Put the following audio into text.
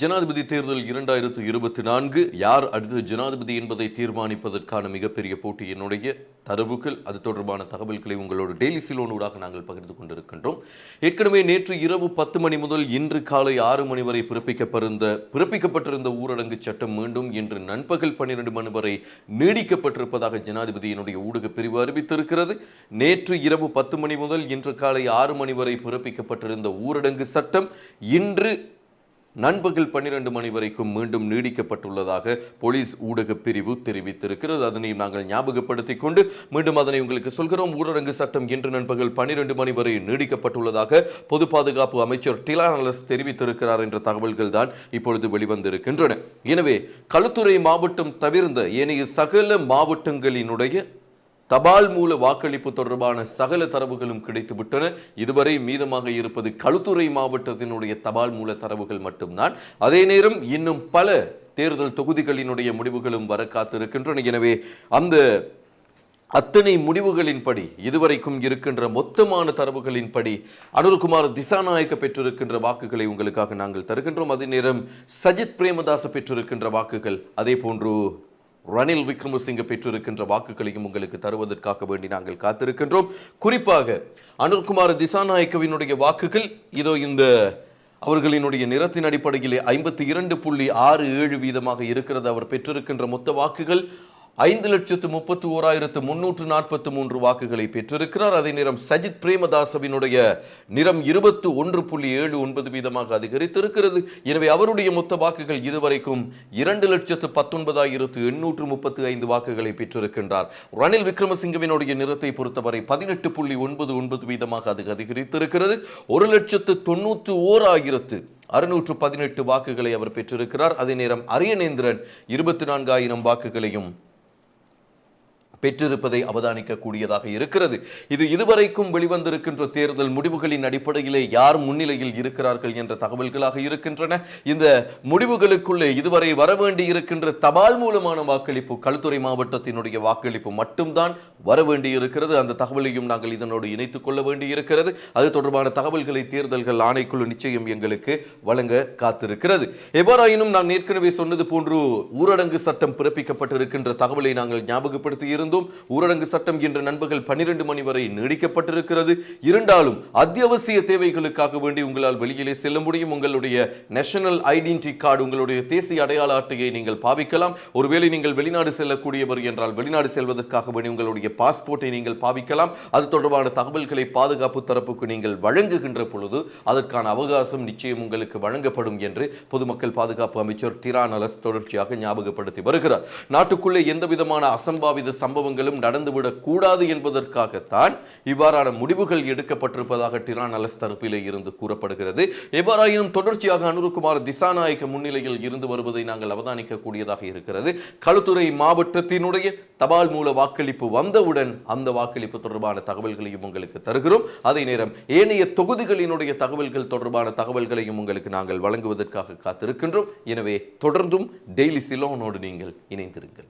ஜனாதிபதி தேர்தல் இரண்டாயிரத்து இருபத்தி நான்கு யார் அடுத்த ஜனாதிபதி என்பதை தீர்மானிப்பதற்கான மிகப்பெரிய போட்டி என்னுடைய தரவுகள். அது தொடர்பான தகவல்களை உங்களோட டெய்லி சிலோனூடாக நாங்கள் பகிர்ந்து கொண்டிருக்கின்றோம். ஏற்கனவே நேற்று இரவு பத்து மணி முதல் இன்று காலை ஆறு மணி வரை பிறப்பிக்கப்பட்டிருந்த பிறப்பிக்கப்பட்டிருந்த ஊரடங்கு சட்டம் மீண்டும் இன்று நண்பகல் பன்னிரண்டு மணி வரை நீடிக்கப்பட்டிருப்பதாக ஜனாதிபதியினுடைய ஊடக பிரிவு அறிவித்திருக்கிறது. நேற்று இரவு பத்து மணி முதல் இன்று காலை ஆறு மணி வரை பிறப்பிக்கப்பட்டிருந்த ஊரடங்கு சட்டம் இன்று நண்பகல் பன்னிரண்டு மணி வரைக்கும் மீண்டும் நீடிக்கப்பட்டுள்ளதாக போலீஸ் ஊடக பிரிவு தெரிவித்திருக்கிறது. அதனை நாங்கள் ஞாபகப்படுத்திக் கொண்டு மீண்டும் அதனை உங்களுக்கு சொல்கிறோம். ஊரடங்கு சட்டம் இன்று நண்பகல் பன்னிரண்டு மணி வரை நீடிக்கப்பட்டுள்ளதாக பொது பாதுகாப்பு அமைச்சர் டிலானலஸ் தெரிவித்திருக்கிறார் என்ற தகவல்கள் தான் இப்பொழுது வெளிவந்திருக்கின்றன. எனவே களுத்துறை மாவட்டம் தவிர்ந்த ஏனைய சகல மாவட்டங்களினுடைய தபால் மூல வாக்களிப்பு தொடர்பான சகல தரவுகளும் கிடைத்துவிட்டன. இதுவரை மீதமாக இருப்பது களுத்துறை மாவட்டத்தினுடைய தபால் மூல தரவுகள் மட்டும்தான். அதே நேரம் இன்னும் பல தேர்தல் தொகுதிகளினுடைய முடிவுகளும் வர காத்திருக்கின்றன. எனவே அந்த அத்தனை முடிவுகளின்படி இதுவரைக்கும் இருக்கின்ற மொத்தமான தரவுகளின்படி அனுருகுமார் திசாநாயக்க பெற்றிருக்கின்ற வாக்குகளை உங்களுக்காக நாங்கள் தருகின்றோம். அதே நேரம் சஜித் பிரேமதாச பெற்றிருக்கின்ற வாக்குகள் அதே போன்று ரணில் விக்ரமசிங்க பெற்றிருக்கின்ற வாக்குகளையும் உங்களுக்கு தருவதற்காக வேண்டி நாங்கள் காத்திருக்கின்றோம். குறிப்பாக அனுர்குமார் திசாநாயக்கவினுடைய வாக்குகள் இதோ இந்த அவர்களினுடைய நிறத்தின் அடிப்படையிலே ஐம்பத்தி இரண்டு புள்ளி ஆறு ஏழு வீதமாக இருக்கிறது. அவர் பெற்றிருக்கின்ற மொத்த வாக்குகள் ஐந்து லட்சத்து முப்பத்தி ஓராயிரத்து முன்னூற்று நாற்பத்தி மூன்று வாக்குகளை பெற்றிருக்கிறார். அதே நேரம் சஜித் பிரேமதாசவினுடைய நிறம் இருபத்து ஒன்று புள்ளி ஏழு ஒன்பது வீதமாக அதிகரித்திருக்கிறது. எனவே அவருடைய மொத்த வாக்குகள் இதுவரைக்கும் இரண்டு லட்சத்து பத்தொன்பதாயிரத்து எண்ணூற்று முப்பத்தி ஐந்து வாக்குகளை பெற்றிருக்கின்றார். ரணில் விக்ரமசிங்கவினுடைய நிறத்தை பொறுத்தவரை பதினெட்டு புள்ளி ஒன்பது ஒன்பது வீதமாக அது அதிகரித்திருக்கிறது. ஒரு லட்சத்து தொண்ணூற்று ஓர் ஆயிரத்து அறுநூற்று பதினெட்டு வாக்குகளை அவர் பெற்றிருக்கிறார். அதே நேரம் அரியநேந்திரன் இருபத்தி நான்காயிரம் வாக்குகளையும் பெற்றிருப்பதை அவதானிக்கக்கூடியதாக இருக்கிறது. இது இதுவரைக்கும் வெளிவந்திருக்கின்ற தேர்தல் முடிவுகளின் அடிப்படையிலே யார் முன்னிலையில் இருக்கிறார்கள் என்ற தகவல்களாக இருக்கின்றன. இந்த முடிவுகளுக்குள்ளே இதுவரை வரவேண்டி இருக்கின்ற தபால் மூலமான வாக்களிப்பு களுத்துறை மாவட்டத்தினுடைய வாக்களிப்பு மட்டும்தான் வரவேண்டி இருக்கிறது. அந்த தகவலையும் நாங்கள் இதனோடு இணைத்துக் கொள்ள வேண்டி இருக்கிறது. அது தொடர்பான தகவல்களை தேர்தல்கள் ஆணைக்குழு நிச்சயம் எங்களுக்கு வழங்க காத்திருக்கிறது. எவ்வாறாயினும் நான் ஏற்கனவே சொன்னது போன்று ஊரடங்கு சட்டம் பிறப்பிக்கப்பட்டிருக்கின்ற தகவலை நாங்கள் ஞாபகப்படுத்தி இருந்தோம் ஊரடங்கு சட்டம் இன்று நண்பர்கள் பன்னிரண்டு மணி வரை நீடிக்கப்பட்டிருக்கிறது. இருந்தாலும் அத்தியாவசிய தேவைகளுக்காக வேண்டி உங்களால் வெளியிலே செல்ல முடியும். உங்களுடைய நேஷனல் ஐடென்டி கார்டு உங்களுடைய தேசிய அடையாள அட்டையை நீங்கள் பாவிக்கலாம். ஒருவேளை நீங்கள் வெளிநாடு செல்லக்கூடியவர் என்றால் வெளிநாடு செல்வதற்காக வேண்டி உங்களுடைய பாஸ்போர்ட்டை நீங்கள் பாவிக்கலாம். அது தொடர்பான தகவல்களை பாதுகாப்பு தரப்புக்கு நீங்கள் வழங்குகின்ற பொழுது அதற்கான அவகாசம் நிச்சயம் உங்களுக்கு வழங்கப்படும் என்று பொதுமக்கள் பாதுகாப்பு அமைச்சர் டிரான் அலஸ் தொடர்ச்சியாக ஞாபகப்படுத்தி வருகிறார். நாட்டுக்குள்ளே எந்த விதமான அசம்பாவித சம்பவங்களும் நடந்துவிடக் கூடாது என்பதற்காகத்தான் இவ்வாறான முடிவுகள் எடுக்கப்பட்டிருப்பதாக டிரான் அலஸ் தரப்பிலே இருந்து கூறப்படுகிறது. எவ்வாறாயினும் தொடர்ச்சியாக அனுருகுமார் திசாநாயக்க முன்னிலையில் இருந்து வருவதை நாங்கள் அவதானிக்கக்கூடியதாக இருக்கிறது. களுத்துறை மாவட்டத்தினுடைய தபால் மூல வாக்களிப்பு வந்தவுடன் அந்த வாக்களிப்பு தொடர்பான தகவல்களையும் உங்களுக்கு தருகிறோம். அதே நேரம் ஏனைய தொகுதிகளினுடைய தகவல்கள் தொடர்பான தகவல்களையும் உங்களுக்கு நாங்கள் வழங்குவதற்காக காத்திருக்கின்றோம். எனவே தொடர்ந்தும் டெய்லி சிலோனோடு நீங்கள் இணைந்திருங்கள்.